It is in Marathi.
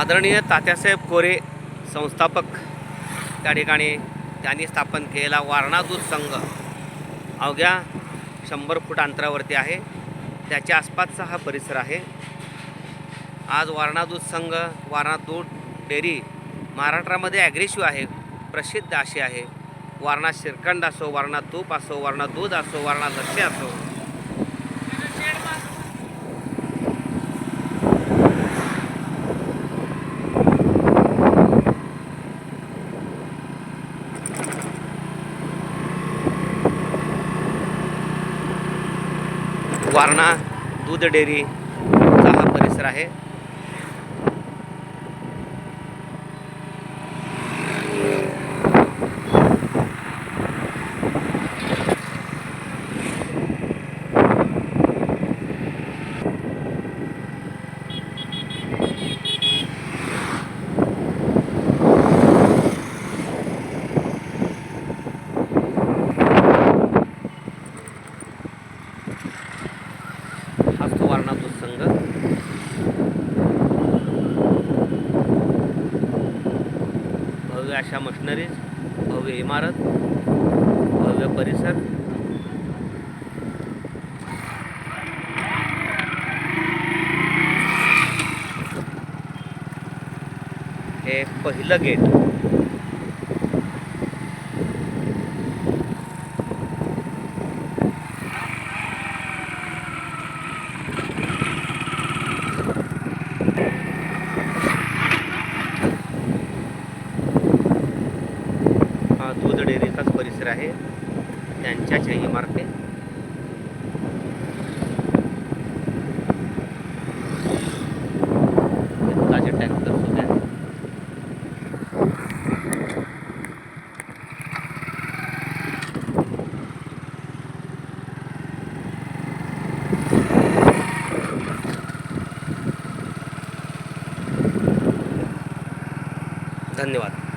आदरणीय तात्यासाहेब कोरे संस्थापक. त्या ठिकाणी त्यांनी स्थापन केलेला वारणा दूध संघ. अवघ्या शंभर फूट अंतरावरती आहे. त्याच्या आसपासचा हा परिसर आहे. आज वारणा दूध संघ वारणा दूध डेअरी महाराष्ट्रामध्ये ॲग्रेसिव्ह आहे प्रसिद्ध अशी आहे. वारणा श्रीखंड असो वारणा तूप असो वारणा दूध असो वारणा लस्सी असो वारणा दूध डेअरीचा हा परिसर आहे हाच तो वारणा दूध संघ भव्य अशा मशिनरीज भव्य इमारत भव्य परिसर. हे पहिलं गेट. हा डेअरीचाच परिसर आहे. त्यांच्याच इमारती. टँकर धन्यवाद.